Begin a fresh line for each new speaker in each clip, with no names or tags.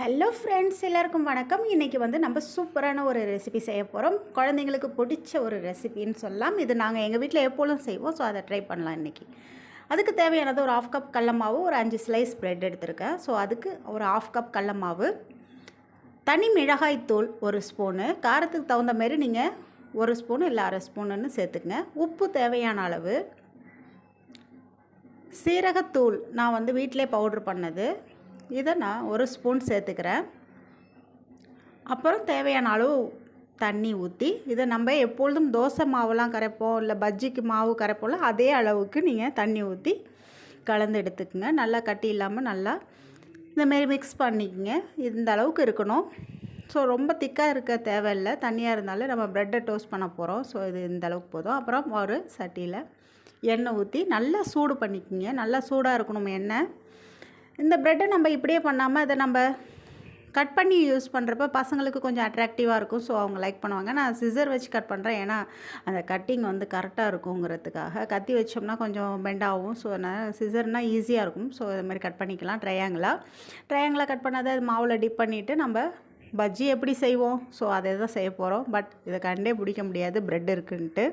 Hello friends எல்லாருக்கும் வணக்கம். இன்றைக்கி வந்து நம்ம சூப்பரான ஒரு ரெசிபி செய்ய போகிறோம் குழந்தைங்களுக்கு பிடிச்ச ஒரு ரெசிபின்னு சொல்லலாம். இது நாங்கள் எங்கள் வீட்டில் எப்போதும் செய்வோம். ஸோ அதை ட்ரை பண்ணலாம் இன்றைக்கி அதுக்கு தேவையானது ஒரு ஆஃப் கப் கடல மாவு ஒரு அஞ்சு ஸ்லைஸ் ப்ரெட் எடுத்திருக்கேன். ஸோ அதுக்கு ஒரு ஆஃப் கப் கடல மாவு தனி மிளகாய் தூள் ஒரு ஸ்பூனு காரத்துக்கு தகுந்த மாரி நீங்கள் ஒரு ஸ்பூன் இல்லை அரை ஸ்பூனுன்னு சேர்த்துக்குங்க. உப்பு தேவையான அளவு சீரகத்தூள் நான் வந்து வீட்டிலே பவுட்ரு பண்ணது. இதை நான் ஒரு ஸ்பூன் சேர்த்துக்கிறேன். அப்புறம் தேவையான அளவு தண்ணி ஊற்றி இதை நம்ம எப்பொழுதும் தோசை மாவுலாம் கரைப்போம் இல்லை பஜ்ஜிக்கு மாவு கரைப்போம்ல அதே அளவுக்கு நீங்கள் தண்ணி ஊற்றி கலந்து எடுத்துக்கோங்க. நல்லா கட்டி இல்லாமல் நல்லா இந்தமாரி மிக்ஸ் பண்ணிக்கோங்க. இந்த அளவுக்கு இருக்கணும். ஸோ ரொம்ப திக்காக இருக்க தேவையில்லை. தண்ணியாக இருந்தாலும் நம்ம ப்ரெட்டை டோஸ்ட் பண்ண போகிறோம் ஸோ இது இந்த அளவுக்கு போதும். அப்புறம் ஒரு சட்டியில் எண்ணெய் ஊற்றி நல்லா சூடு பண்ணிக்கோங்க. நல்லா சூடாக இருக்கணும் எண்ணெய். இந்த ப்ரெட்டை நம்ம இப்படியே பண்ணாமல் அதை நம்ம கட் பண்ணி யூஸ் பண்ணுறப்ப பசங்களுக்கு கொஞ்சம் அட்ராக்டிவாக இருக்கும். ஸோ அவங்க லைக் பண்ணுவாங்க. நான் சிசர் வச்சு கட் பண்ணுறேன் ஏன்னா அந்த கட்டிங் வந்து கரெக்டாக இருக்குங்கிறதுக்காக. கத்தி வச்சோம்னா கொஞ்சம் பெண்டாகும் ஸோ நான் சிசர்னால் ஈஸியாக இருக்கும். ஸோ இது மாதிரி கட் பண்ணிக்கலாம். ட்ரையாங்கிளாக ட்ரையாங்கிளாக கட் பண்ணாத அது மாவில் டிப் பண்ணிவிட்டு நம்ம பஜ்ஜி எப்படி செய்வோம்? ஸோ அதை தான் செய்ய போகிறோம் பட் இதை கண்டே பிடிக்க முடியாது. ப்ரெட் இருக்குன்ட்டு.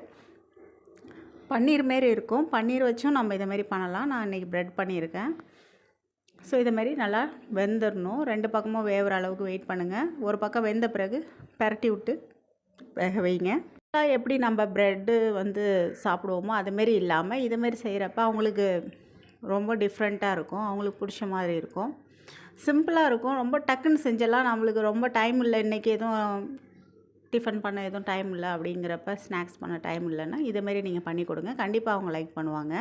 பன்னீர் மாரி இருக்கும். பன்னீர் வச்சும் நம்ம இதை மாதிரி பண்ணலாம். நான் இன்றைக்கி ப்ரெட் பண்ணியிருக்கேன். ஸோ இதைமாரி நல்லா வெந்துடணும் ரெண்டு பக்கமும் வேகிற அளவுக்கு வெயிட் பண்ணுங்கள் ஒரு பக்கம் வெந்த பிறகு பரட்டி விட்டு வேக வைங்க. எப்படி நம்ம ப்ரெட்டு வந்து சாப்பிடுவோமோ அதுமாரி இல்லாமல் இதுமாரி செய்கிறப்ப அவங்களுக்கு ரொம்ப டிஃப்ரெண்ட்டாக இருக்கும். அவங்களுக்கு பிடிச்ச மாதிரி இருக்கும். சிம்பிளாக இருக்கும். ரொம்ப டக்குன்னு செஞ்சலாம் நம்மளுக்கு ரொம்ப டைம் இல்லை. இன்றைக்கி எதுவும் டிஃபன் பண்ண எதுவும் டைம் இல்லை அப்படிங்கிறப்ப ஸ்நாக்ஸ் பண்ண டைம் இல்லைன்னா இதேமாரி நீங்கள் பண்ணி கொடுங்க. கண்டிப்பாக அவங்க லைக் பண்ணுவாங்க.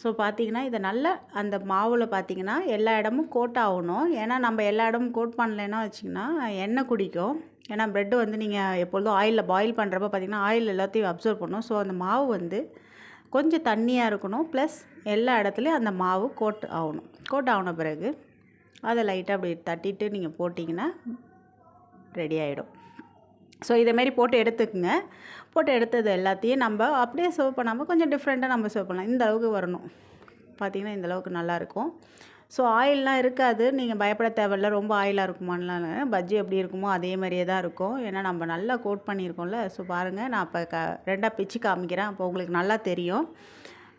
ஸோ பார்த்தீங்கன்னா இதை நல்லா அந்த மாவில் பார்த்தீங்கன்னா எல்லா இடமும் கோட் ஆகணும். ஏன்னா நம்ம எல்லா இடமும் கோட் பண்ணலைன்னா வச்சிங்கன்னா எண்ணெய் குடிக்கும். ஏன்னா ப்ரெட்டு வந்து நீங்கள் எப்பொழுதும் ஆயிலில் பாயில் பண்ணுறப்ப பார்த்திங்கன்னா ஆயில் எல்லாத்தையும் அப்சர்வ் பண்ணும். ஸோ அந்த மாவு வந்து கொஞ்சம் தண்ணியாக இருக்கணும். ப்ளஸ் எல்லா இடத்துலையும் அந்த மாவு கோட் ஆகணும். கோட் ஆகின பிறகு அதை லைட்டாக அப்படி தட்டிட்டு நீங்கள் போட்டிங்கன்னா ரெடி ஆகிடும் ஸோ இதேமாரி போட்டு எடுத்துக்கோங்க. போட்டு எடுத்தது எல்லாத்தையும் நம்ம அப்படியே சர்வ் பண்ணாமல் கொஞ்சம் டிஃப்ரெண்ட்டாக நம்ம சர்வ் பண்ணலாம். இந்த அளவுக்கு வரணும். பார்த்திங்கன்னா இந்த அளவுக்கு நல்லாயிருக்கும் ஸோ ஆயிலெலாம் இருக்காது. நீங்கள் பயப்பட தேவையில்ல. ரொம்ப ஆயிலாக இருக்குமான்லாம் பஜ்ஜி எப்படி இருக்குமோ அதே மாதிரியே தான் இருக்கும். ஏன்னா நம்ம நல்லா கோட் பண்ணியிருக்கோம்ல. ஸோ பாருங்கள் நான் இப்போ க ரெண்டாக பிச்சு காமிக்கிறேன். அப்போ உங்களுக்கு நல்லா தெரியும்.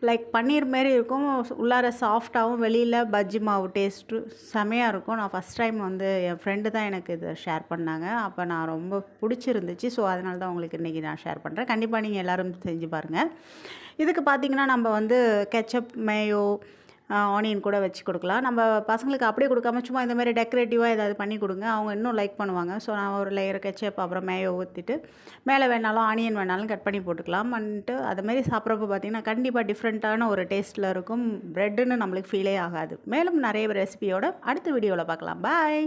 லைக் பன்னீர் மாரி இருக்கும். உள்ளார சாஃப்டாகவும் வெளியில் பஜ்ஜி மாவு டேஸ்ட்டு செமையாக இருக்கும். நான் ஃபஸ்ட் டைம் வந்து என் ஃப்ரெண்டு தான் எனக்கு இதை ஷேர் பண்ணாங்க. அப்போ நான் ரொம்ப பிடிச்சிருந்துச்சு. ஸோ அதனால தான் உங்களுக்கு இன்றைக்கி நான் ஷேர் பண்ணுறேன் கண்டிப்பாக நீங்கள் எல்லோரும் செஞ்சு பாருங்கள் இதுக்கு பார்த்திங்கன்னா நம்ம வந்து கெச்சப் மேயோ ஆனியன் கூட வச்சு கொடுக்கலாம். நம்ம பசங்களுக்கு அப்படியே கொடுக்காம சும்மா இந்த மாதிரி டெக்கரேட்டிவாக ஏதாவது பண்ணி கொடுங்க. அவங்க இன்னும் லைக் பண்ணுவாங்க. ஸோ நான் ஒரு லேயர் கெச்சப் அப்புறம் மேயோ ஊற்றிட்டு மேலே வேணாலும் ஆனியன் வேணாலும் கட் பண்ணி போட்டுக்கலாம். பண்ணிட்டு அது மாதிரி சாப்பிட்றப்ப பார்த்திங்கன்னா கண்டிப்பாக டிஃப்ரெண்ட்டான ஒரு டேஸ்ட்டில் இருக்கும். ப்ரெட்டுன்னு நம்மளுக்கு ஃபீலே ஆகாது. மேலும் நிறைய ரெசிபியோட அடுத்த வீடியோவில் பார்க்கலாம் பாய்